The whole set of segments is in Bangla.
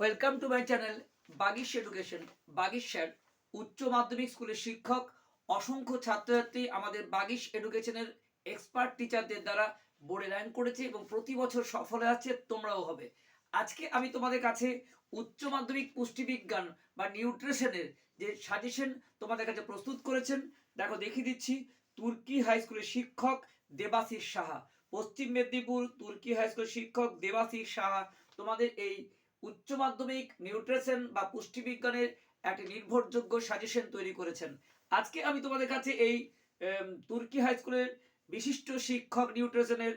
Welcome to my channel Bagish education Bagish sir উচ্চ মাধ্যমিক স্কুলের শিক্ষক, অসংখ্য ছাত্রছাত্রী আমাদের বাগিশ এডুকেশনের এক্সপার্ট টিচারদের দ্বারা বোর্ডে র্যাঙ্ক করেছে এবং প্রতি বছর সফল আছে তোমরাও হবে। আজকে আমি তোমাদের কাছে উচ্চ মাধ্যমিক পুষ্টিবিজ্ঞান বা নিউট্রিশনের যে সাজেশন তোমাদের কাছে প্রস্তুত করেছেন, দেখো দেখিয়ে দিচ্ছি, তুর্কি হাই স্কুলের শিক্ষক দেবাশিস সাহা, পশ্চিম মেদিনীপুর তুর্কি হাই স্কুলের শিক্ষক দেবাশিস সাহা, তোমাদের এই উচ্চ মাধ্যমিক, নিউট্রিশন বা পুষ্টিবিজ্ঞানের একটি নির্ভরযোগ্য সাজেশন তৈরি করেছেন। আজকে আমি তোমাদের কাছে এই তুর্কি হাই স্কুলের বিশিষ্ট শিক্ষক নিউট্রিশনের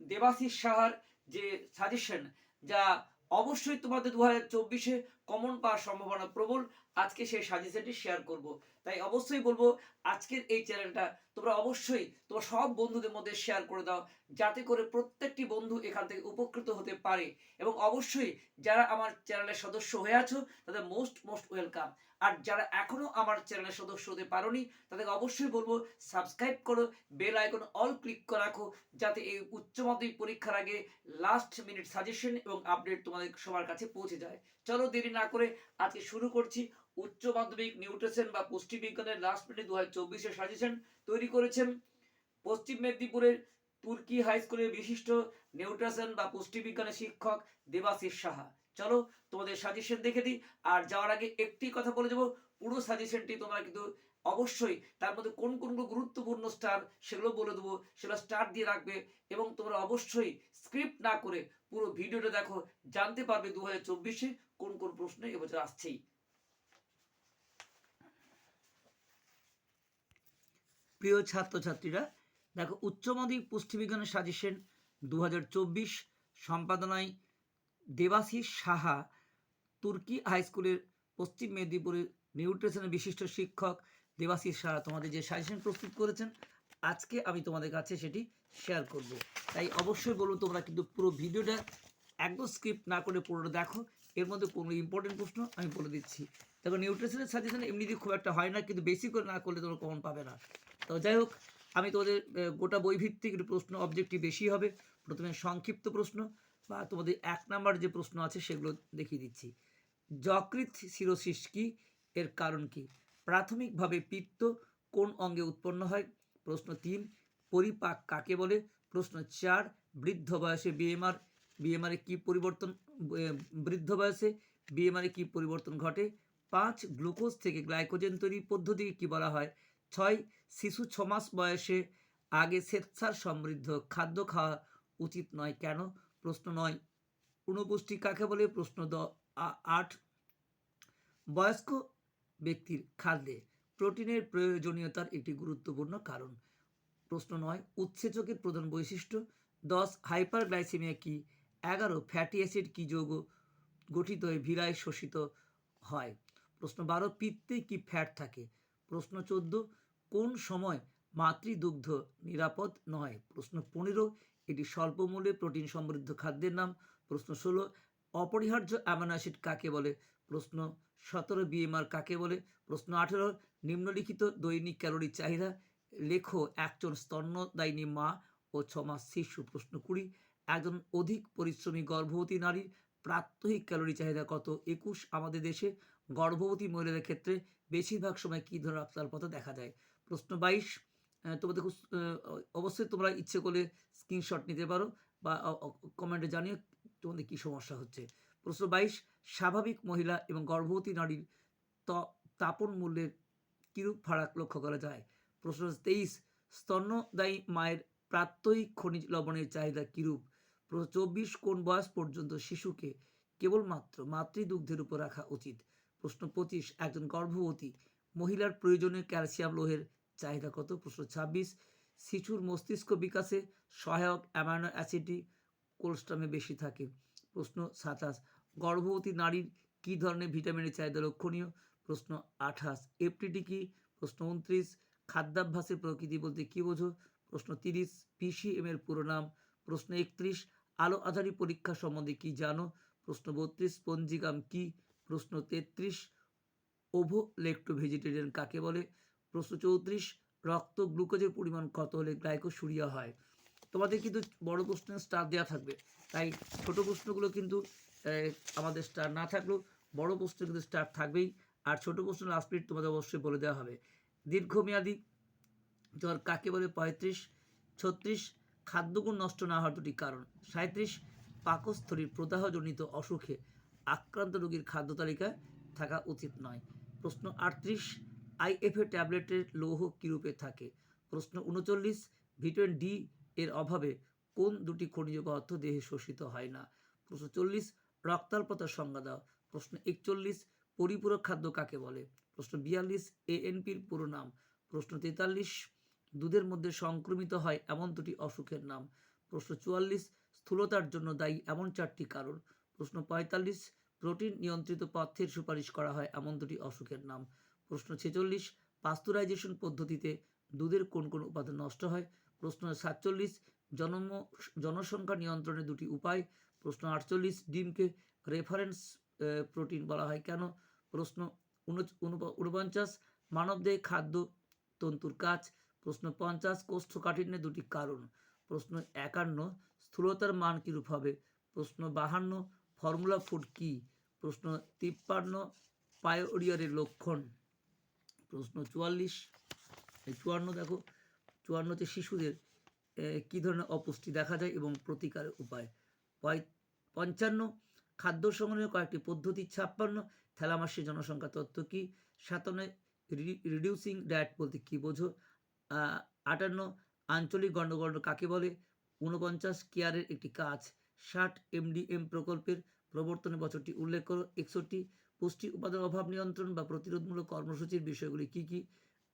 দেবাশিস সাহার যে সাজেশন, যা অবশ্যই তোমাদের দু হাজার চব্বিশে কমন পাওয়ার সম্ভাবনা প্রবল, আজকে সেই সাজেশনটি শেয়ার করব। তাই অবশ্যই বলব আজকের এই চ্যানেলটা তোমরা অবশ্যই তোমার সব বন্ধুদের মধ্যে শেয়ার করে দাও, যাতে করে প্রত্যেকটি বন্ধু এখান থেকে উপকৃত হতে পারে। এবং অবশ্যই যারা আমার চ্যানেলের সদস্য হয়ে আছো, তাদের মোস্ট মোস্ট ওয়েলকাম আর যারা এখনও আমার চ্যানেলের সদস্য হতে পারোনি, তাদেরকে অবশ্যই বলব সাবস্ক্রাইব করো বেল আইকন অল ক্লিক করে রাখো, যাতে এই উচ্চ মাধ্যমিক পরীক্ষার আগে লাস্ট মিনিট সাজেশন এবং আপডেট তোমাদের সবার কাছে পৌঁছে যায়। চলো দেরি না করে আজকে শুরু করছি। উচ্চ মাধ্যমিক নিউট্রিশন বা পুষ্টিবিজ্ঞানের লাস্ট মিনিট দু হাজার চব্বিশের সাজেশন তৈরি করেছেন। পশ্চিম মেদিনীপুরের তুর্কি হাই স্কুলের বিশিষ্ট নিউট্রিশন বা পুষ্টিবিজ্ঞানের শিক্ষক দেবাশিস সাহা। চলো তোমাদের সাজেশন দেখে দিই। আর যাওয়ার আগে একটি কথা বলে দেবো। পুরো সাজেশনটি তোমরা কিন্তু অবশ্যই তার মধ্যে কোন কোনগুলো গুরুত্বপূর্ণ স্টার সেগুলো বলে দেবো। সেগুলো স্টার দিয়ে রাখবে এবং তোমরা অবশ্যই স্ক্রিপ্ট না করে পুরো ভিডিওটা দেখো। জানতে পারবে দু হাজার চব্বিশে কোন কোন প্রশ্ন এবছর আসছেই। প্রিয় ছাত্রছাত্রীরা, দেখো উচ্চ মাধ্যমিক পুষ্টিবিজ্ঞানের সাজেশন দু হাজার চব্বিশ, সম্পাদনায় দেবাশিস সাহা, তুর্কি হাই স্কুলের পশ্চিম মেদিনীপুরের নিউট্রিশনের বিশিষ্ট শিক্ষক দেবাশিস সাহা তোমাদের যে সাজেশন প্রস্তুত করেছেন, আজকে আমি তোমাদের কাছে সেটি শেয়ার করব। তাই অবশ্যই বলব তোমরা কিন্তু পুরো ভিডিওটা একদম স্ক্রিপ্ট না করে পুরোটা দেখো, এর মধ্যে কোনো ইম্পর্টেন্ট প্রশ্ন আমি বলে দিচ্ছি। দেখো নিউট্রিশনের সাজেশন এমনিতে খুব একটা হয় না, কিন্তু বেশি করে না করলে তোমরা কমন পাবে না। তো যাই হোক, আমি তোমাদের গোটা বই ভিত্তিক প্রশ্ন অবজেক্টিভ বেশি হবে। প্রথমে সংক্ষিপ্ত প্রশ্ন বা তোমাদের এক নাম্বার যে প্রশ্ন আছে সেগুলো দেখিয়ে দিচ্ছি। যকৃৎ সিরোসিস কি? এর কারণ কি? প্রাথমিকভাবে পিত্ত কোন অঙ্গে উৎপন্ন হয়? প্রশ্ন তিন, পরিপাক কাকে বলে? প্রশ্ন চার, বৃদ্ধ বয়সে বিএমআর, বিএমআরে কি পরিবর্তন বৃদ্ধ বয়সে বিএমআরে কি পরিবর্তন ঘটে? পাঁচ, গ্লুকোজ থেকে গ্লাইকোজেন তৈরি পদ্ধতিকে কি বলা হয়? ছয় শিশু ছ মাস বয়সে আগে স্বেচ্ছার সমৃদ্ধ খাদ্য খাওয়া উচিত নয় কেন? প্রশ্ন নয়। অনুপুষ্টি কাকে বলে? প্রশ্ন দ আট। বয়স্ক ব্যক্তির খাদ্যে প্রোটিনের প্রয়োজনীয়তার একটি গুরুত্বপূর্ণ কারণ। প্রশ্ন নয়, উৎসেচকের প্রধান বৈশিষ্ট্য। দশ, হাইপারগ্লাইসেমিয়া কি? এগারো, ফ্যাটি অ্যাসিড কি যৌগ গঠিত হয়ে ভিড়ায় শোষিত হয়? প্রশ্ন বারো, পিত্তে কি ফ্যাট থাকে? প্রশ্ন চোদ্দ, কোন সময় মাতৃদুগ্ধ নিরাপদ নয়? প্রশ্ন পনেরো, এটি স্বল্পমূল্যে প্রোটিন সমৃদ্ধ খাদ্যের নাম। প্রশ্ন ষোলো, অপরিহার্য অ্যামাইনো অ্যাসিড কাকে বলে? প্রশ্ন সতেরো, বিএমআর কাকে বলে? প্রশ্ন আঠেরো, নিম্নলিখিত দৈনিক ক্যালোরি চাহিদা। লেখো, একজন স্তন্যদায়িনী মা ও ছমাস শিশু। প্রশ্ন কুড়ি, একজন অধিক পরিশ্রমী গর্ভবতী নারীর প্রাত্যহিক ক্যালোরি চাহিদা কত? একুশ, আমাদের দেশে গর্ভবতী মহিলাদের ক্ষেত্রে বেশিরভাগ সময় কী ধরনের রক্তাল্পতা দেখা যায়? প্রশ্ন বাইশ তোমাদের খুব, অবশ্যই তোমরা ইচ্ছে করলে স্ক্রিনশট নিতে পারো বা কমেন্টে জানিও তোমাদের কী সমস্যা হচ্ছে। প্রশ্ন বাইশ স্বাভাবিক মহিলা এবং গর্ভবতী নারীর তাপন মূল্যের কিরূপ ফারাক লক্ষ্য করা যায়? প্রশ্ন তেইশ স্তন্যদায়ী মায়ের প্রাত্যহিক খনিজ লবণের চাহিদা কিরূপ? চব্বিশ কোন বয়স পর্যন্ত শিশুকে কেবলমাত্র মাতৃদুগ্ধের উপর রাখা উচিত? প্রশ্ন পঁচিশ একজন গর্ভবতী, মহিলার প্রয়োজনীয় ক্যালসিয়াম লোহের চাহিদা কত? প্রশ্ন ছাব্বিশ, শিশুর মস্তিষ্ক বিকাশে সহায়ক অ্যামাইনো অ্যাসিডটি কোলস্ট্রামে বেশি থাকে। প্রশ্ন সাতাশ, গর্ভবতী নারীর কী ধরনের ভিটামিনের চাহিদা লক্ষণীয়? প্রশ্ন আঠাশ এফটিটি কি? প্রশ্ন উনত্রিশ, খাদ্যাভ্যাসের প্রকৃতি বলতে কী বোঝো? প্রশ্ন তিরিশ পিসিএম এর পুরো নাম। প্রশ্ন একত্রিশ, আলো আধারি পরীক্ষা সম্বন্ধে কি জানো? প্রশ্ন বত্রিশ পঞ্জিকাম কি? প্রশ্ন তেত্রিশ ওভো লেক্টো ভেজিটেরিয়ান কাকে বলে? প্রশ্ন চৌত্রিশ, রক্ত গ্লুকোজের পরিমাণ কত হলে গ্লাইকোসুরিয়া হয়? তোমাদের কিন্তু বড় প্রশ্নের স্টার দেওয়া থাকবে। তাই ছোট প্রশ্নগুলো কিন্তু আমাদের স্টার না থাকলেও বড় প্রশ্ন কিন্তু স্টার থাকবেই। আর ছোট প্রশ্ন লাস্ট মিনিট তোমাদের অবশ্যই বলে দেওয়া হবে। দীর্ঘমেয়াদী জ্বর কাকে বলে? পঁয়ত্রিশ, ছত্রিশ, খাদ্যগুণ নষ্ট না হওয়ার দুটি কারণ। সাঁত্রিশ পাকস্থলীর প্রদাহজনিত অসুখে আক্রান্ত রোগীর খাদ্য তালিকায় থাকা উচিত নয়। প্রশ্ন আটত্রিশ, আইএফএ ট্যাবলেটের লৌহ কীরূপে থাকে? প্রশ্ন উনচল্লিশ, ভিটামিন ডি এর অভাবে কোন দুটি খনিজ পদার্থ দেহে শোষিত হয় না? প্রশ্ন চল্লিশ, রক্তাল্পতার সংজ্ঞা দাও। প্রশ্ন একচল্লিশ, পরিপূরক খাদ্য কাকে বলে? প্রশ্ন বিয়াল্লিশ, এএনপির পুরো নাম। প্রশ্ন তেতাল্লিশ, দুধের মধ্যে সংক্রমিত হয় এমন দুটি অসুখের নাম। প্রশ্ন চুয়াল্লিশ, স্থূলতার জন্য দায়ী এমন চারটি কারণ। প্রশ্ন, পঁয়তাল্লিশ, প্রোটিন নিয়ন্ত্রিত পথ্যের সুপারিশ করা হয়, এমন দুটি অসুখের নাম। প্রশ্ন, ছেচল্লিশ, পাস্তুরাইজেশন পদ্ধতিতে দুধের কোন কোন উপাদান নষ্ট হয়? প্রশ্ন, সাতচল্লিশ, জনম, জনসংখ্যা নিয়ন্ত্রণের দুটি উপায়। প্রশ্ন, আটচল্লিশ, ডিমকে রেফারেন্স প্রোটিন বলা হয় কেন? প্রশ্ন, উনচ- উনপ- ঊনপঞ্চাশ মানবদেহে খাদ্য তন্তুর কাজ। প্রশ্ন, পঞ্চাশ কোষ্ঠকাঠিন্যের দুটি কারণ। প্রশ্ন, একান্ন, স্থূলতার মান কীরূপ হবে? প্রশ্ন, বাহান্ন ফর্মুলা ফুড কি? প্রশ্ন তিপ্পান্ন পায়োরিয়ারের লক্ষণ। প্রশ্ন চুয়াল্লিশ চুয়ান্ন দেখো, চুয়ান্নতে শিশুদের কী ধরনের অপুষ্টি দেখা যায় এবং প্রতিকারের উপায়? পঁয়- পঞ্চান্ন, খাদ্য সংগ্রহের কয়েকটি পদ্ধতি। ছাপ্পান্ন থ্যালামাসের জনসংখ্যা তত্ত্ব কি? সাতান্ন রিডিউসিং ডায়েট বলতে কী বোঝো? আটান্ন, আঞ্চলিক গণ্ডগোল কাকে বলে? ঊনপঞ্চাশ, কেয়ারের একটি কাজ। ষাট এমডিএম প্রকল্পের প্রবর্তনের বছরটি উল্লেখ করো। একষট্টি পুষ্টি উপাদান অভাব নিয়ন্ত্রণ বা প্রতিরোধমূলক কর্মসূচির বিষয়গুলি কী কী?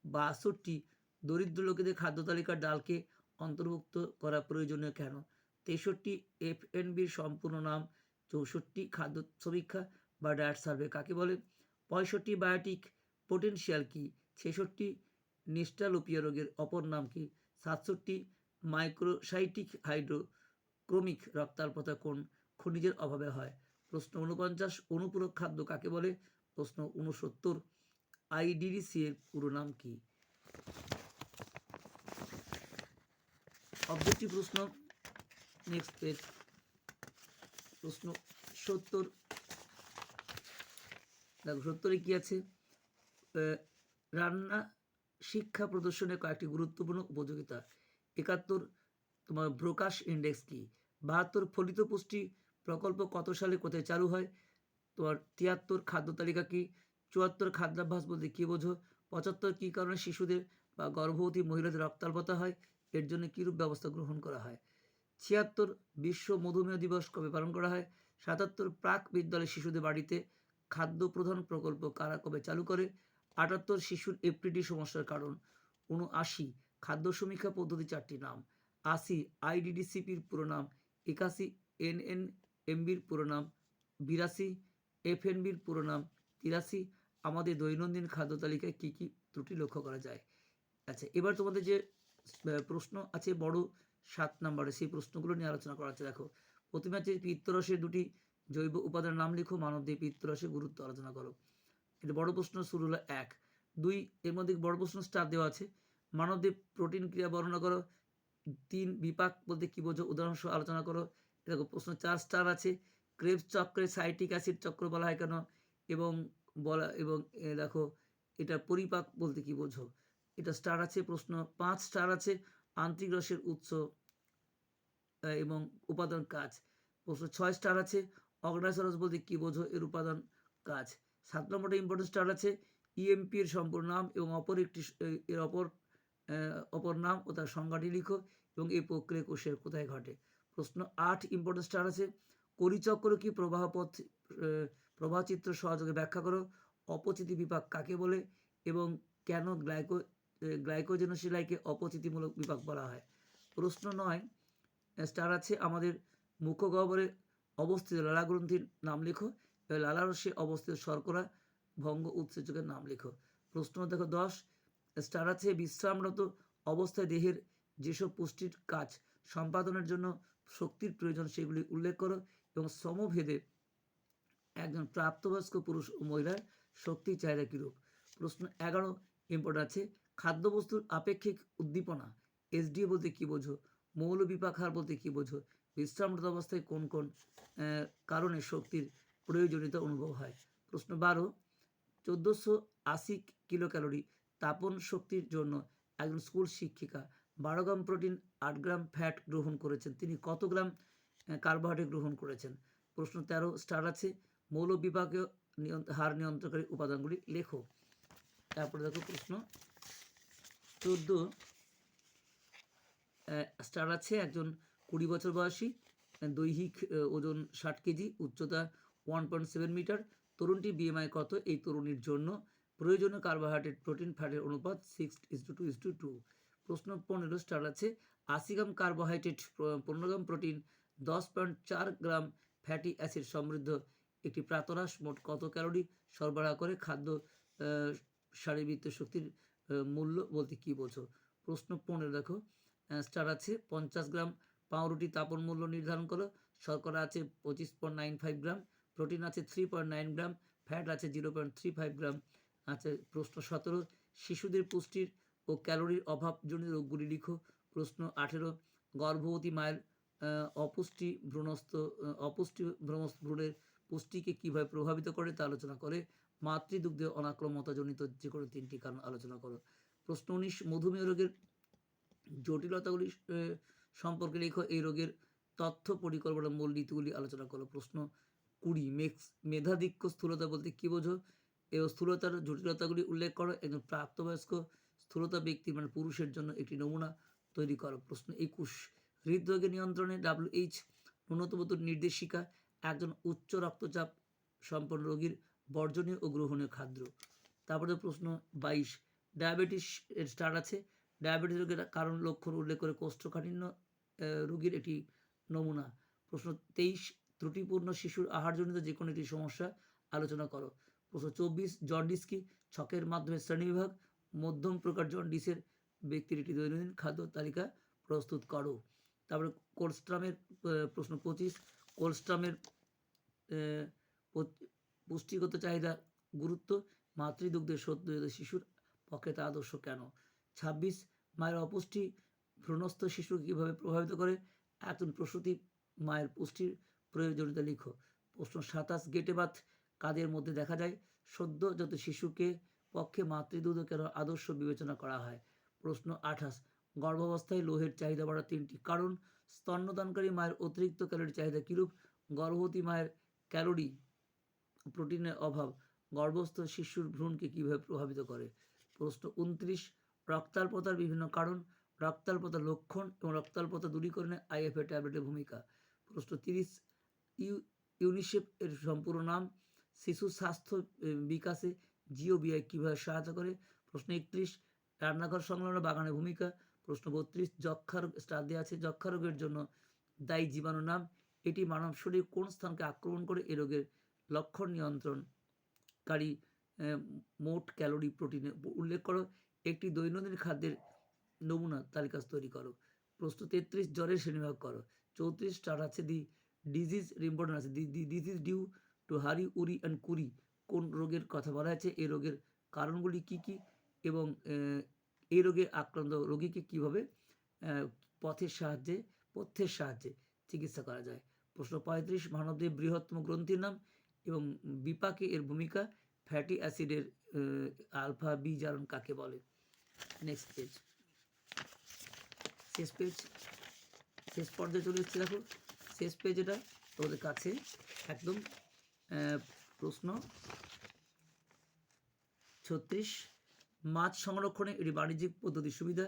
বাষট্টি দরিদ্র লোকেদের খাদ্য তালিকার ডালকে অন্তর্ভুক্ত করা প্রয়োজনীয় কেন? তেষট্টি এফএনবির সম্পূর্ণ নাম, চৌষট্টি খাদ্য সমীক্ষা বা ডায়েট সার্ভে কাকে বলে? পঁয়ষট্টি বায়োটিক পোটেনশিয়াল কি? ছেষট্টি নিস্টালোপিয়া রোগের অপর নাম কি? সাতষট্টি মাইক্রোসাইটিক হাইড্রোক্রমিক রক্তাল্পতা কোন খনিজের অভাবে হয়? প্রশ্ন উনপঞ্চাশ অনুপূরক খাদ্য কাকে বলে? প্রশ্ন উনসত্তর আইডিডিসি এর পুরো নাম কি? অবজেক্টিভ প্রশ্ন নেক্সট পেজ প্রশ্ন সত্তর, দেখো সত্তরে কি আছে? রান্না শিক্ষা প্রদর্শনের কয়েকটি গুরুত্বপূর্ণ উপযোগিতা। একাত্তর, তোমার প্রকাশ ইন্ডেক্স কি? বাহাত্তর ফলিত পুষ্টি প্রকল্প কত সালে কোথায় চালু হয়? তোমার তিয়াত্তর খাদ্য তালিকা কি? চুয়াত্তর খাদ্যাভ্যাস বলতে কী বোঝো? পঁচাত্তর কী কারণে শিশুদের বা গর্ভবতী মহিলাদের রক্তাল্পতা হয়? এর জন্য কীরূপ ব্যবস্থা গ্রহণ করা হয়? ছিয়াত্তর বিশ্ব মধুমেহ দিবস কবে পালন করা হয়? সাতাত্তর প্রাক বিদ্যালয় শিশুদের বাড়িতে খাদ্য প্রধান প্রকল্প কারা কবে চালু করে? আটাত্তর শিশুর এফটিডি সমস্যার কারণ। উনআশি খাদ্য সমীক্ষা পদ্ধতি চারটি নাম। আশি আইডিডিসিপির পুরো নাম। একাশি এন এন এমবির পুরো নাম, বিরাশি এফএনবির পুরো নাম, তিরাশি আমাদের দৈনন্দিন খাদ্য তালিকায় কী কী ত্রুটি লক্ষ্য করা যায়? আচ্ছা এবার তোমাদের যে প্রশ্ন আছে বড় সাত নম্বরে, সেই প্রশ্নগুলো নিয়ে আলোচনা করা আছে। দেখো, প্রথমে আছে পিত্তরসের দুটি জৈব উপাদানের নাম লিখো মানবদেহ পিত্তরসের গুরুত্ব আলোচনা করো। এটা বড় প্রশ্ন, শুরু হলো এক। দুই, এর মধ্যে বড় প্রশ্ন স্টার দেওয়া আছে। মানবদেহ প্রোটিন ক্রিয়া বর্ণনা করো। তিন বিপাক বলতে কী বোঝো? উদাহরণ সহ আলোচনা করো। দেখো, প্রশ্ন চার স্টার আছে। ক্রেবস চক্রে সাইটিক অ্যাসিড চক্র বলা হয় কেন? এবং বলা, এবং দেখো, এটা পরিপাক বলতে কি বোঝো? এটা স্টার আছে, প্রশ্ন পাঁচ স্টার আছে। আন্তরিক রসের উৎস এবং উপাদান কাজ। প্রশ্ন ছয় স্টার আছে। অগ্নাসরস বলতে কি বোঝো? এর উপাদান কাজ। সাত নম্বরটা ইম্পর্টেন্ট স্টার আছে। ইএমপি এর সম্পূর্ণ নাম এবং অপর একটি এর অপর অপর নাম ও তার সংজ্ঞাটি লিখো। এবং এই প্রক্রিয়া কোষের কোথায় ঘটে? প্রশ্ন আট ইম্পর্টেন্ট স্টার আছে। করিচক্র কি প্রবাহ পথ আহ, প্রবাহ চিত্র সহযোগে ব্যাখ্যা করো? অপচিতি বিপাক কাকে বলে? এবং কেন গ্লাইকো গ্লাইকোজেনোসিলাইকে অপচিতিমূলক বিপাক বলা হয়? প্রশ্ন নয় স্টার আছে আমাদের মুখ্য গহ্বরে অবস্থিত লালা গ্রন্থির নাম লেখো। এবং লালারসে অবস্থিত শর্করা ভঙ্গ উৎসেচকের নাম লেখো। প্রশ্ন দেখো দশ স্টার আছে বিশ্রামরত অবস্থায় দেহের যেসব পুষ্টির কাজ সম্পাদনের জন্য শক্তির প্রয়োজন সেগুলি উল্লেখ করো এবং সমভেদে একজন প্রাপ্তবয়স্ক পুরুষ ও মহিলার শক্তি চাহিদা কীরূপ? প্রশ্ন এগারো ইম্পর্ট আছে। খাদ্যবস্তুর আপেক্ষিক উদ্দীপনা এসডিএ বলতে কী বোঝো? মৌল বিপাক হার বলতে কী বোঝো? বিশ্রামরত অবস্থায় কোন কোন কারণে শক্তির প্রয়োজনীয়তা অনুভব হয়? প্রশ্ন বারো, চোদ্দোশো আশি কিলো ক্যালোরি তাপন শক্তির জন্য একজন স্কুল শিক্ষিকা বারো গ্রাম প্রোটিন, আট গ্রাম ফ্যাট গ্রহণ করেছেন। তিনি কত গ্রাম কার্বোহাইড্রেট গ্রহণ করেছেন? প্রশ্ন তেরো স্টার আছে। মৌল বিভাগীয় হার নিয়ন্ত্রণকারী উপাদানগুলি লেখো। তারপরে দেখো প্রশ্ন চোদ্দ স্টার আছে। একজন কুড়ি বছর বয়সী দৈহিক ওজন ষাট কেজি, উচ্চতা ওয়ান পয়েন্ট সেভেন মিটার। তরুণটি বিএমআই কত এই তরুণীর জন্য? প্রয়োজনীয় কার্বোহাইড্রেট, প্রোটিন, ফ্যাটের অনুপাত six is to two is to two. প্রশ্ন পনেরো স্টার আছে। আশি গ্রাম কার্বোহাইড্রেট পনেরো গ্রাম প্রোটিন দশ পয়েন্ট চার গ্রাম ফ্যাটি অ্যাসিড সমৃদ্ধ। একটি প্রাতরাশ মোট কত ক্যালোরি? সরবরাহ করে খাদ্য শারীরবৃত্ত শক্তির মূল্য বলতে কী বোঝো? প্রশ্ন পনেরো দেখো। স্টার আছে, পঞ্চাশ গ্রাম পাউরুটি তাপন মূল্য নির্ধারণ করো। শর্করা আছে পঁচিশ point nine five gram, protein আছে three point nine gram, fat আছে zero point three five gram. আছে প্রশ্ন সতেরো। শিশুদের পুষ্টির ও ক্যালোরির অভাবজনিত রোগগুলি লিখো। প্রশ্ন আঠেরো, গর্ভবতী মায়ের অপুষ্টি ভ্রূণস্থ অপুষ্টি ভ্রূণ- ভ্রূণের পুষ্টিকে কীভাবে প্রভাবিত করে তা আলোচনা করে। মাতৃদুগ্ধে অনাক্রমতাজনিত যে কোনো তিনটি কারণ আলোচনা করো। প্রশ্ন উনিশ, মধুমেহ রোগের জটিলতাগুলি সম্পর্কে লেখো। এই রোগের তথ্য পরিকল্পনা মূল নীতিগুলি আলোচনা করো। প্রশ্ন কুড়ি, মেক্স মেধাধিক্য স্থূলতা বলতে কী বোঝো? এবং স্থূলতার জটিলতাগুলি উল্লেখ করো। একজন প্রাপ্তবয়স্ক স্থূলতা ব্যক্তি মানে পুরুষের জন্য একটি নমুনা তৈরি করো প্রশ্ন। একুশ হৃদরোগের নিয়ন্ত্রণে ডাব্লিউএইচ ন্যূনতম নির্দেশিকা, একজন উচ্চ রক্তচাপ সম্পন্ন রোগীর বর্জনীয় ও গ্রহণীয় খাদ্য। তারপরে প্রশ্ন বাইশ, ডায়াবেটিস এর স্টার আছে। ডায়াবেটিস রোগের কারণ লক্ষণ উল্লেখ করে কোষ্ঠকাঠিন্য রোগীর একটি নমুনা। প্রশ্ন তেইশ, ত্রুটিপূর্ণ শিশুর আহারজনিত যে কোনো একটি সমস্যা, আলোচনা করো। প্রশ্ন চব্বিশ, জন্ডিস কি ছকের মাধ্যমে শ্রেণীবিভাগ মধ্যম প্রকার জন্ডিসের ব্যক্তির একটি দৈনন্দিন খাদ্য তালিকা প্রস্তুত করো। তারপরে কোলস্ট্রামের প্রশ্ন পঁচিশ, কোলস্ট্রামের পুষ্টিগত চাহিদা গুরুত্ব, মাতৃদুগ্ধের সদ্যজাত শিশুর পক্ষে তা আদর্শ কেন? ছাব্বিশ, মায়ের অপুষ্টি, ভ্রূণস্থ শিশুকে কীভাবে প্রভাবিত করে? একজন প্রসূতি, মায়ের পুষ্টির প্রয়োজনীয়তা লিখো। প্রশ্ন সাতাশ গেটে বাত কাদের মধ্যে দেখা যায়? সদ্যজাত শিশুকে পক্ষে মাতৃদুগ্ধ কেন আদর্শ বিবেচনা করা হয়। প্রশ্ন আঠাশ গর্ভাবস্থায় লোহের চাহিদা বাড়ার তিনটি কারণ। স্তন্যদানকারী মায়ের অতিরিক্ত ক্যালোরি চাহিদা কিরূপ? গর্ভবতী মায়ের ক্যালোরি প্রোটিনের অভাব। গর্ভস্থ শিশুর ভ্রূণকে কীভাবে প্রভাবিত করে? প্রশ্ন উনত্রিশ রক্তাল্পতার বিভিন্ন কারণ। রক্তাল্পতার লক্ষণ এবং রক্তাল্পতা দূরীকরণে আইএফএ ট্যাবলেটের ভূমিকা। প্রশ্ন তিরিশ ইউ ইউনিসেফ এর সম্পূর্ণ নাম? শিশু স্বাস্থ্য এ, বিকাশে জিওবিআই কীভাবে সহায়তা করে? প্রশ্ন একত্রিশ, রান্নাঘর সংলগ্ন বাগানের ভূমিকা। প্রশ্ন বত্রিশ যক্ষার স্টার দেওয়া আছে। যক্ষা রোগের জন্য দায়ী জীবাণু নাম। এটি মানব শরীর কোন স্থানকে আক্রমণ করে? এ রোগের লক্ষণ নিয়ন্ত্রণকারী মোট ক্যালোরি প্রোটিনে উল্লেখ করো। একটি দৈনন্দিন খাদ্যের নমুনা তালিকা তৈরি করো। প্রশ্ন তেত্রিশ, জ্বরের শ্রেণীভাগ করো। চৌত্রিশ, স্টার আছে দি, ডিজিজ ইম্পর্টেন্ট আছে। দি, ডিজিজ ডিউ টু হারি, উরি, অ্যান্ড কুরি। কোন রোগের কথা বলা হয়েছে, এই রোগের কারণগুলি কি কি এবং এই রোগে আক্রান্ত রোগীকে কীভাবে পথের সাহায্যে, পথ্যের সাহায্যে চিকিৎসা করা যায়? প্রশ্ন পঁয়ত্রিশ, মানবদেহ বৃহত্তম গ্রন্থির নাম এবং বিপাকে এর ভূমিকা ফ্যাটি অ্যাসিডের আলফা বি জারণ কাকে বলে? নেক্সট পেজ শেষ পেজ শেষ পর্যায়ে চলে এসেছে দেখো। শেষ পেজ এটা তোমাদের কাছে একদম প্রশ্ন। ছত্রিশ, মাছ সংরক্ষণে এটি বাণিজ্যিক পদ্ধতির সুবিধা।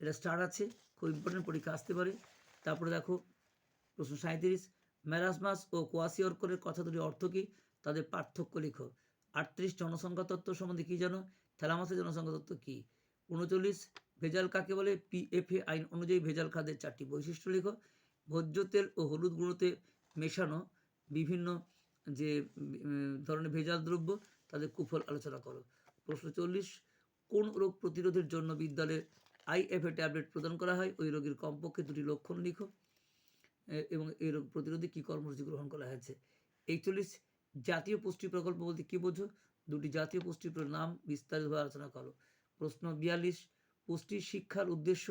এটা স্টার আছে, খুব ইম্পর্টেন্ট পরীক্ষা আসতে পারে। তারপরে দেখো, প্রশ্ন সাঁত্রিশ ম্যারাসমাস ও কোয়াসিওরকরের কথা দুটি অর্থ কী? তাদের পার্থক্য লিখো। আটত্রিশ, জনসংখ্যা তত্ত্ব সম্বন্ধে কী জানো? থ্যালামাসের জনসংখ্যা তত্ত্ব কী? উনচল্লিশ, ভেজাল কাকে বলে? পিএফএ আইন অনুযায়ী ভেজাল খাদ্যের চারটি বৈশিষ্ট্য লিখো। ভোজ্য তেল ও হলুদ গুঁড়োতে মেশানো বিভিন্ন যে ধরনের ভেজাল দ্রব্য, তাদের কুফল আলোচনা করো। প্রশ্ন চল্লিশ, কোন রোগ প্রতিরোধের জন্য বিদ্যালয়ে আইএফএ ট্যাবলেট প্রদান করা হয়? ওই রোগীর কমপক্ষে দুটি লক্ষণ লিখো। এবং এই রোগ প্রতিরোধে কী কর্মসূচি গ্রহণ করা হয়েছে? একচল্লিশ, জাতীয় পুষ্টি প্রকল্প বলতে কী বোঝো? দুটি জাতীয় পুষ্টি নাম বিস্তারিতভাবে আলোচনা করো। প্রশ্ন বিয়াল্লিশ, পুষ্টি শিক্ষার উদ্দেশ্য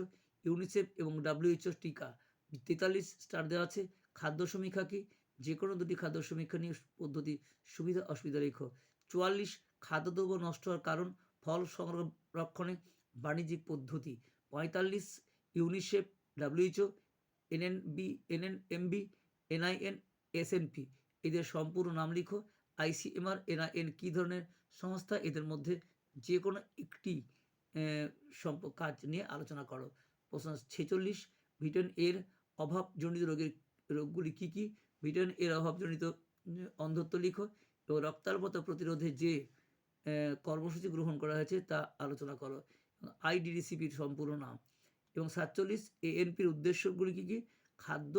ইউনিসেফ এবং ডাব্লিউএইচও টিকা। তেতাল্লিশ, স্টার দেওয়া আছে। খাদ্য সমীক্ষা কি? যে কোনো দুটি খাদ্য সমীক্ষা নিয়ে পদ্ধতি সুবিধা অসুবিধা রেখো। চুয়াল্লিশ, খাদ্যদ্রব্য নষ্ট হওয়ার কারণ, ফল সংরক্ষণে বাণিজ্যিক পদ্ধতি। পঁয়তাল্লিশ, UNICEF, WHO, NNB, NNMB, NIN, SNP. এদের সম্পূর্ণ নাম লিখো। আইসিএমআর, এনআইএন কী ধরনের সংস্থা? এদের মধ্যে যে কোনো একটি কাজ নিয়ে আলোচনা করো। প্রশ্ন ছেচল্লিশ, ভিটামিন এর অভাবজনিত রোগের, রোগগুলি কী কী? ভিটামিন এর অভাবজনিত অন্ধত্ব লিখো এবং রক্তাল্পতা প্রতিরোধে যে কর্মসূচি গ্রহণ করা হয়েছে তা আলোচনা করো। আইডিডিসিপির সম্পূর্ণ নাম। এবং সাতচল্লিশ এএনপির উদ্দেশ্যগুলি কী কী? খাদ্য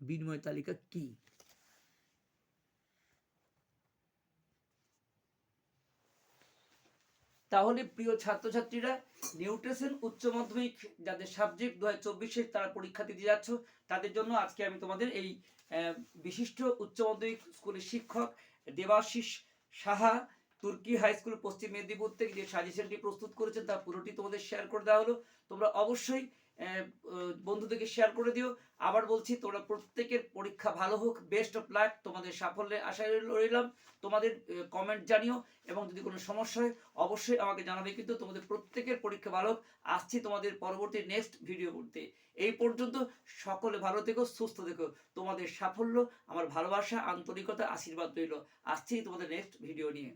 বিনিময় তালিকা কী? তাহলে প্রিয় ছাত্রছাত্রীরা, নিউট্রিশন উচ্চ মাধ্যমিক যাদের সাবজেক্ট দু হাজার চব্বিশে তারা পরীক্ষা দিতে যাচ্ছ, তাদের জন্য আজকে আমি তোমাদের এই বিশিষ্ট উচ্চ মাধ্যমিক স্কুলের শিক্ষক দেবাশিস সাহা, তুর্কি হাই স্কুল পশ্চিম মেদিনীপুর থেকে যে সাজেশনটি প্রস্তুত করেছেন তার পুরোটি তোমাদের শেয়ার করে দেওয়া হলো। তোমরা অবশ্যই বন্ধুদেরকে শেয়ার করে দিও। আবার বলছি তোমরা প্রত্যেকের পরীক্ষা ভালো হোক বেস্ট অফ লাক তোমাদের সাফল্যের আশায় রইলাম। তোমাদের কমেন্ট জানিও, এবং যদি কোনো সমস্যা হয়, অবশ্যই আমাকে জানাবে। কিন্তু তোমাদের প্রত্যেকের পরীক্ষা ভালো হোক। আসছি তোমাদের পরবর্তী নেক্সট ভিডিও করতে। এই পর্যন্ত সকলে ভালো থেকো, সুস্থ থেকো। তোমাদের সাফল্য, আমার ভালোবাসা, আন্তরিকতা, আশীর্বাদ রইল। আসছি তোমাদের নেক্সট ভিডিও নিয়ে।